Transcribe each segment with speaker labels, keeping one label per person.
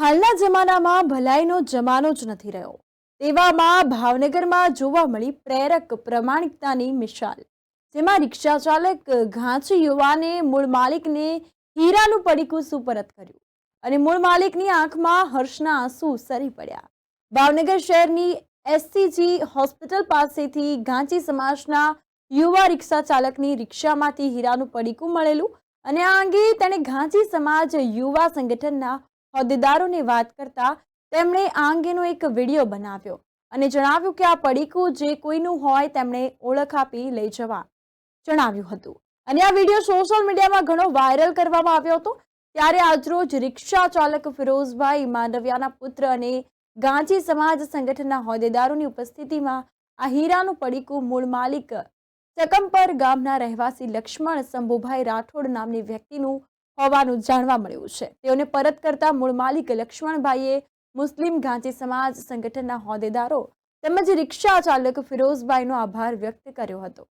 Speaker 1: હાલના જમાનામાં ભલાઈનો જમાનો જ નથી રહ્યો. તેવામાં ભાવનગરમાં જોવા મળી પ્રેરક પ્રમાણિકતાની મિસાલ જેમાં રિક્ષા ચાલક ઘાંચી યુવાને, મૂળ માલિકને હીરાનું પડીકું સુપરત કર્યું અને મૂળ માલિકની આંખમાં હર્ષના આંસુ સરી પડ્યા. ભાવનગર શહેરની એસસીજી હોસ્પિટલ પાસેથી ઘાંચી સમાજના યુવા રિક્ષા ચાલકની રિક્ષામાંથી હીરાનું પડીકું મળેલું અને આ અંગે તેણે ઘાંચી સમાજ યુવા સંગઠનના હોદ્દેદારોને વાત કરતા તેમણે આ અંગેનો એક વીડિયો બનાવ્યો અને જણાવ્યું કે આ પડીકું જે કોઈનું હોય તેમણે ઓળખ આપી લઈ જવા જણાવ્યું હતું. અને આ વીડિયો સોશિયલ મીડિયામાં ઘણો વાયરલ કરવામાં આવ્યો હતો ત્યારે આજરોજ રિક્ષા ચાલક ફિરોઝભાઈ માંડવિયાના પુત્ર અને ગાંચી સમાજ સંગઠનના હોદ્દેદારોની ઉપસ્થિતિમાં આ હીરાનું પડીકું મૂળ માલિક ચકમપર ગામના રહેવાસી લક્ષ્મણ શંભુભાઈ રાઠોડ નામની વ્યક્તિનું હોવાનું જાણવા મળ્યું છે. તેઓને પરત કરતા મૂળ માલિક લક્ષ્મણભાઈએ મુસ્લિમ ગાંધી સમાજ સંગઠનના હોદ્દેદારો તેમજ રિક્ષા ચાલક ફિરોઝભાઈનો આભાર વ્યક્ત કર્યો હતો.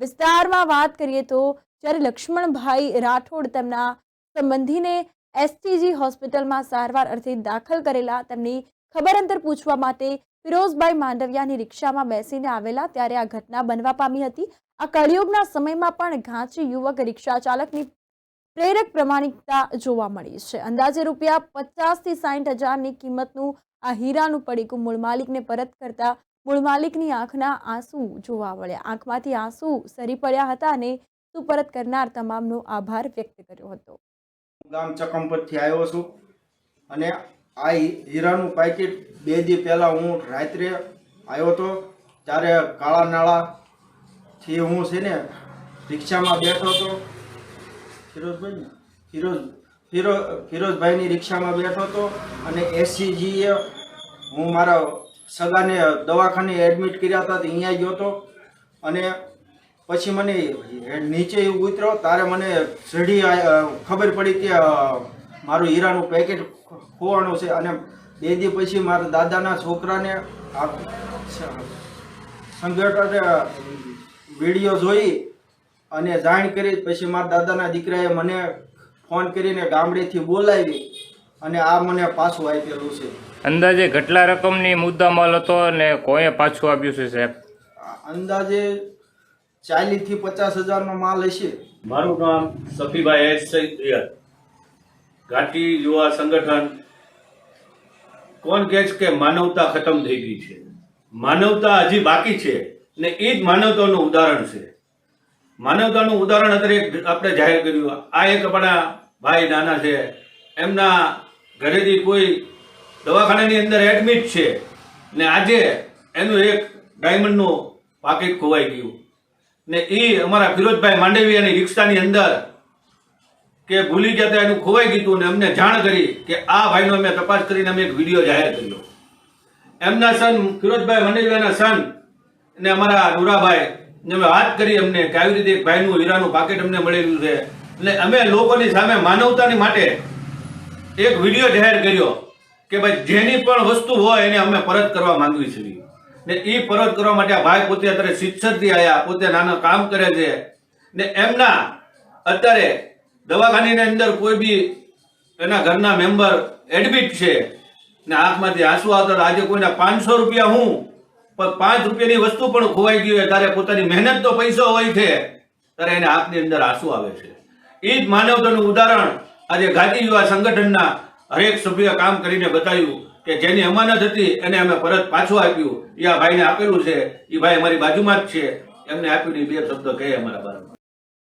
Speaker 1: વિસ્તારમાં વાત કરીએ તો જ્યારે લક્ષ્મણભાઈ રાઠોડ તેમના સંબંધીને એસટીજી હોસ્પિટલમાં સારવાર અર્થે દાખલ કરેલા તેમની ખબર અંતર પૂછવા માટે ફિરોઝભાઈ માંડવિયાની રિક્ષામાં બેસીને આવેલા ત્યારે આ ઘટના બનવા પામી હતી. આ કળિયુગના સમયમાં પણ ઘાંચી યુવક રિક્ષા ચાલકની પ્રેરક પ્રમાણિકતા જોવા મળી છે. અંદાજે રૂપિયા પચાસથી સાઠ હજારની કિંમતનું આ હીરાનું પડીકું મૂળ માલિકને પરત કરતા મૂળ માલિકની આંખના આંસુ જોવા મળ્યા. આંખમાંથી આંસુ સરી પડ્યા હતા અને સુપરત કરનાર તમામનો આભાર વ્યક્ત કર્યો હતો.
Speaker 2: ગામ ચકમપતથી આવ્યો છું અને આ હીરાનું પાકીટ બે દી પહેલાં હું રાત્રે આવ્યો હતો ત્યારે કાળા નાળાથી હું છે ને રિક્ષામાં બેઠો હતો. ફિરોઝભાઈ ને? ફિરોઝ, ફિરો, ફિરોઝભાઈની રિક્ષામાં બેઠો હતો અને એસસીજીએ હું મારા સગાને દવાખાને એડમિટ કર્યા હતા અહીંયા ગયો હતો. અને પછી મને નીચે ઉતર્યો, તારે મને ચઢી ખબર પડી કે મારું હીરાનું પેકેટ ખોવાનું છે. અને બે દી પછી મારા દાદાના છોકરાને સંગઠને વીડિયો જોઈ અને જાણ કરી પછી મારા દાદાના દીકરાએ મને ફોન કરીને ગામડેથી બોલાવી અને આ મને પાછું આપેલું છે.
Speaker 3: અંદાજે કેટલા રકમની મુદ્દામાલ હતો અને કોઈએ પાછું આપ્યું છે સાહેબ?
Speaker 2: અંદાજે ચાલીસથી પચાસ હજારનો માલ હશે.
Speaker 4: મારું નામ સફીભાઈ એસ સૈયદ ઘાટી યુવા સંગઠન. કોણ કહે છે કે માનવતા ખતમ થઈ ગઈ છે? માનવતા હજી બાકી છે ને એ જ માનવતાનું ઉદાહરણ છે. માનવતાનું ઉદાહરણ અત્યારે આપણે જાહેર કર્યું. આ એક આપણા ભાઈ નાના છે. એમના ઘરેથી કોઈ દવાખાનાની અંદર એડમિટ છે ને આજે એનું એક ડાયમંડનું પાકીટ ખોવાઈ ગયું. ને એ અમારા ફિરોજભાઈ માંડવીયાની રિક્ષાની અંદર કે ભૂલી ગયા હતા એનું ખોવાઈ ગયું ને અમને જાણ કરી કે આ ભાઈનો અમે તપાસ કરીને અમે એક વીડિયો જાહેર કર્યો. એમના સન, ફિરોજભાઈ માંડવીયાના સન ને અમારા નુરાભાઈ અમે વાત કરી અમને કે આવી રીતે એક ભાઈનું હીરાનું પાકેટ અમને મળેલું છે. એટલે અમે લોકોની સામે માનવતાની માટે એક વીડિયો જાહેર કર્યો કે ભાઈ જેની પણ વસ્તુ હોય એને અમે પરત કરવા માંગવી છીએ. ને એ પરત કરવા માટે આ ભાઈ પોતે અત્યારે શિક્ષકથી આવ્યા પોતે નાના કામ કરે છે. ને એમના અત્યારે દવાખાનીની અંદર કોઈ બી એના ઘરના મેમ્બર એડમિટ છે. ને આંખમાંથી આંસુ આવતા. આજે કોઈના પાંચસો રૂપિયા હું પણ પાંચ રૂપિયાની વસ્તુ પણ ખોવાઈ ગઈ હોય ત્યારે પોતાની મહેનતનો પૈસો હોય છે, ત્યારે એને આંખની અંદર આંસુ આવે છે. એ જ માનવતાનું ઉદાહરણ આજે ગાંધી યુવા સંગઠનના હરેક સભ્ય કામ કરીને બતાવ્યું કે જેની અમાનત હતી એને અમે પરત પાછું આપ્યું. એ આ ભાઈને આપેલું છે એ ભાઈ અમારી બાજુમાં જ છે. એમને આપ્યું એ બે શબ્દ કહે અમારા બારામાં.